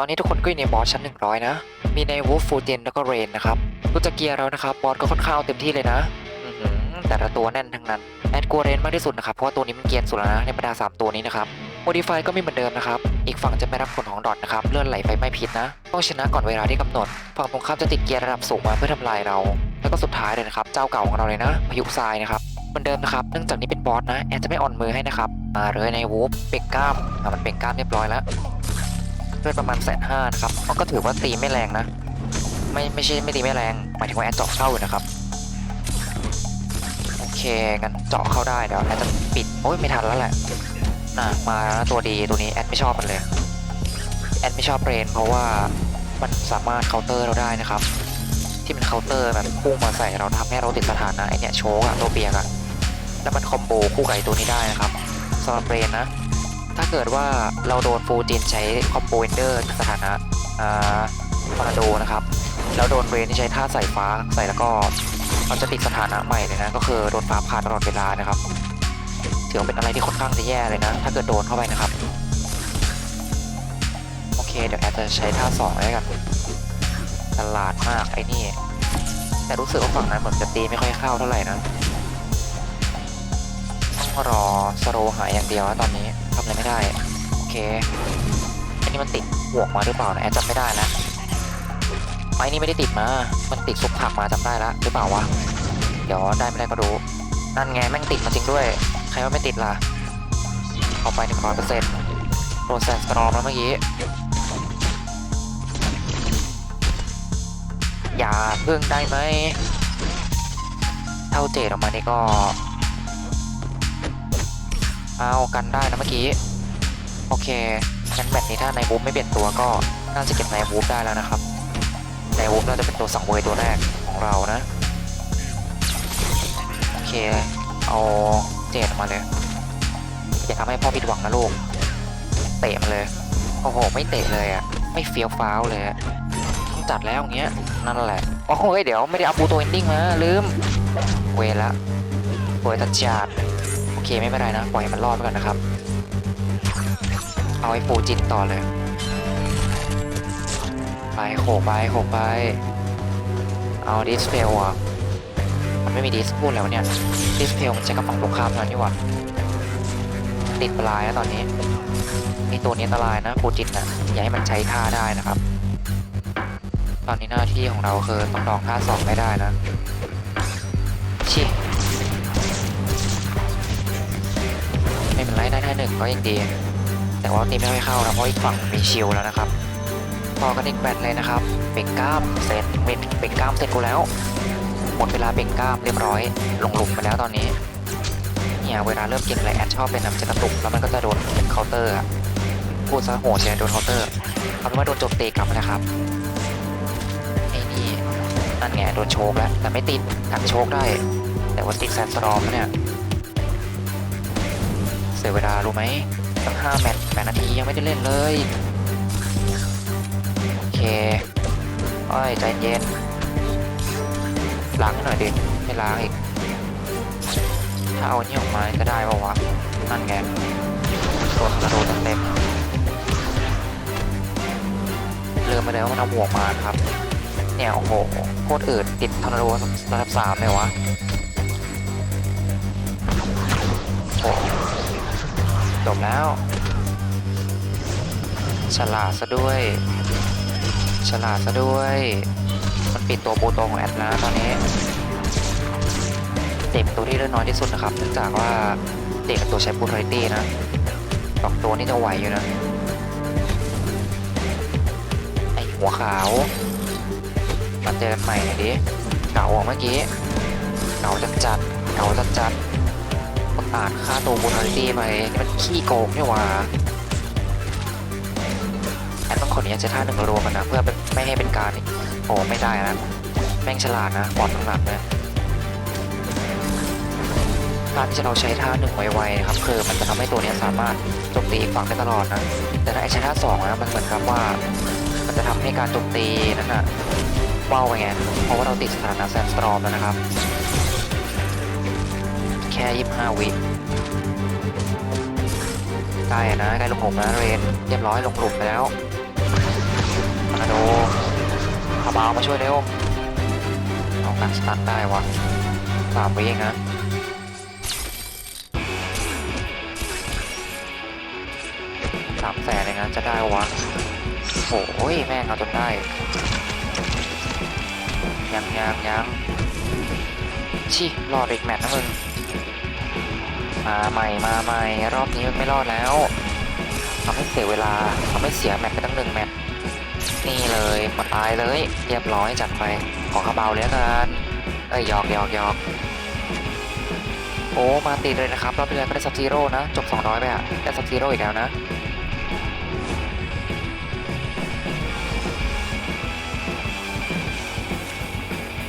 ตอนนี้ทุกคนก็อยู่ในบอสชั้น 100 นะ มีในวูฟฟูเจนแล้วก็เรนนะครับดูจากเกียร์แล้วนะครับบอสก็ค่อนข้างเต็มที่เลยนะแต่ละตัวแน่นทั้งนั้นแอดกลัวเรนมากที่สุดนะครับ เพราะว่าตัวนี้มันเกียนสุดแล้วนะในบรรดา 3 ตัวนี้นะครับโมดิฟายก็ไม่เหมือนเดิมนะครับ อีกฝั่งจะไม่รับผลของดอทนะครับ เลื่อนไหลไฟไม่พิษนะ ต้องชนะก่อนเวลาที่กำหนด ฝั่งตรงข้ามจะติดเกียร์ระดับสูงมาเพื่อทำลายเรา แล้วก็สุดท้ายเลยนะครับ เจ้าเก่าของเราเลยนะพายุทรายนะครับ เหมือนเดิมนะครับ เนื่องจากนี้เป็นบอสนะ แอดจะไม่อ่อนมือให้นะครับ มาเลยในวูฟเปกก้ามมันเปกก้ามเรียบร้อยแล้ว เลือดประมาณแสนห้านะครับมันก็ถือว่าตีไม่แรงนะ ไม่ไม่ใช่ไม่ตีไม่แรงหมายถึงว่าแอดเจาะเข้าอยู่นะครับ โอเคงั้นเจาะเข้าได้เดี๋ยวแอดจะปิดโอ้ยไม่ทันแล้วแหละน่ะมาแล้วตัวดีตัวนี้แอดไม่ชอบมันเลย แอดไม่ชอบเรนเพราะว่ามันสามารถเคาน์เตอร์เราได้นะครับ ที่มันเคาน์เตอร์แบบพุ่งมาใส่เราทำให้เราติดสถานะไอเนี่ยโชกอะตัวเปียกอะแล้วมันคอมโบคู่ไกับไอตัวนี้ได้นะครับสำหรับเรนนะ ถ้าเกิดว่าเราโดนฟูจินใช้คอมโบเอนเดอร์สถานะอ่าทอร์นาโดนะครับ แล้วโดนเรนที่ใช้ท่าใส่ฟ้าใส่แล้วก็มันจะติดสถานะใหม่เลยนะ ก็คือโดนฟ้าผ่าตลอดเวลานะครับถือว่าเป็นอะไรที่ค่อนข้างจะแย่เลยนะ ถ้าเกิดโดนเข้าไปนะครับ โอเค เดี๋ยวแอดจะใช้ท่าสองแล้วกันตลาดมากไอ้นี่ แต่รู้สึกว่าฝั่งนั้นเหมือนจะตีไม่ค่อยเข้าเท่าไหร่นะต้องรอสโลหายอย่างเดียวนะตอนนี้ ทำอะไรไม่ได้ โอเค อันนี้มันติดบวกมาหรือเปล่านะแอดจำไม่ได้แล้วไม้นี่ไม่ได้ติดมา มันติดซุปผักมาจำได้แล้วหรือเปล่าวะ เดี๋ยวได้ไม่ได้ก็รู้นั่นไงแม่งติดมาจริงด้วย ใครว่าไม่ติดล่ะ เอาไปหนึ่งร้อยเปอร์เซ็นต์โปรเซสกรอมแล้วเมื่อกี้ อย่าเพิ่งได้ไหม เท่าเจดออกมานี่ก็ เอากันได้นะเมื่อกี้ โอเคงั้นแมตช์นี้ถ้าในบูฟไม่เปลี่ยนตัวก็น่าจะเก็บในบูฟได้แล้วนะครับ ในบูฟน่าจะเป็นตัวสังเวยตัวแรกของเรานะ โอเค เอาเจดมาเลยอย่าทำให้พ่อผิดหวังนะลูก เตะมาเลย โอ้โห ไม่เตะเลยอะไม่เฟี้ยวฟ้าวเลยอะต้องจัดแล้วอย่างเงี้ย นั่นแหละโอ้โหเดี๋ยวไม่ได้เอาปูตัวเอนดิ้งมาลืม เวละโวยตัดจัด เคไม่เป็นไรนะ ปล่อยให้มันรอดไปก่อนนะครับ เอาไอ้ปูจินต่อเลย ไปโขกไปโขกไป เอาดิสเพลอะ มันไม่มีดิสพูดแล้วเนี่ย ดิสเพลมันใช้กับฝั่งตรงข้ามเท่านั้นนี่หว่าติดปลายแล้วตอนนี้ไอตัวนี้อันตรายนะปูจินนะอย่าให้มันใช้ท่าได้นะครับ ตอนนี้หน้าที่ของเราคือต้องลองท่าสองไม่ได้นะชิ หนึ่งก็ยังดี แต่ว่าตีไม่ค่อยเข้านะเพราะอีกฝั่งมีชิลแล้วนะครับต่อกันอีกแบตเลยนะครับเบ่งกล้ามเสร็จเบ่งกล้ามเสร็จกูแล้ว หมดเวลาเบ่งกล้ามเรียบร้อย ลงหลุมไปแล้วตอนนี้เนี่ยเวลาเริ่มเกมอะไรแอดชอบเป็นน้ำจะกระตุกแล้วมันก็จะโดนเคาน์เตอร์พูดซะโหดใช่ไหมโดนเคาน์เตอร์เอาเป็นว่าโดนโจมตีกลับนะครับไอ้นี่นั่นไงโดนโชกแล้วแต่ไม่ติดกันโชกได้ แต่ว่าติดแซนสตรอมเนี่ย เสียเวลารู้ไหมตั้งห้าแมตช์แปดนาทียังไม่ได้เล่นเลย โอเคอ้อยใจเย็น ล้างให้หน่อยดิไม่ล้างอีก ถ้าเอาอันนี้ออกมาจะได้ป่าวะ นั่นไงโดนกระโดดเต็มเริ่มไปแล้วมันเอาบวกมาครับ เนี่ยโอ้โหโคตรอืดติดทอร์นาโดระดับสามเลยวะโอ้ จบแล้ว ฉลาดซะด้วย ฉลาดซะด้วย มันปิดตัวปูตของแอดนะตอนนี้ เด็กตัวที่เลือดน้อยที่สุดนะครับ เนื่องจากว่าเด็กตัวใช้บูทริตี้นะสองตัวนี่จะไหวอยู่นะ ไอหัวขาวมาเจอกันใหม่หน่อยดิ เก่าเมื่อกี้ เก่าจัดจัด เก่าจัดจัด ประกาศค่าตัวบูทริตี้ไปนี่มันขี้โกงนี่หว่าแอดต้องขออนุญาตใช้ท่าหนึ่งรวมกันนะ เพื่อไม่ให้เป็นการโอ้ไม่ได้นะ แม่งฉลาดนะบอดข้างหลังเนี่ยการที่เราใช้ท่าหนึ่งไวๆนะครับคือมันจะทำให้ตัวนี้สามารถโจมตีฝั่งได้ตลอดนะ แต่ถ้าไอใช้ท่าสองนะมันเหมือนกับว่า มันจะทำให้การโจมตีนั้นนะเว้าไปไงเพราะว่าเราติดสถานะแซนสตรอมแล้วนะครับ ค่ยี่ห้าวิใกล้นะใกล้ลงหลุมนะเรนเรียบร้อยลงหลุมไปแล้วบาวมาช่วยเร็วเอาการสตาร์ทได้วะสามวิเองนะสามแสนเองนะจะได้วะโอ้ยแม่งเอาจนได้ ยังยังยังชิรอดอีกแมตช์นะมึง มาใหม่มาใหม่รอบนี้ไม่รอดแล้วทำให้เสียเวลาทำให้เสียแมตช์ไปตั้งหนึ่งแมตช์นี่เลยมาตายเลยเรียบร้อยจัดไปขอขาเบาเลยกันเอ้ยหยอกหยอกหยอกโอ้มาตีเลยนะครับรอบที่แล้วก็ได้ซับซีโร่นะจบ 200 ไปอะได้ซับซีโร่อีกแล้วนะ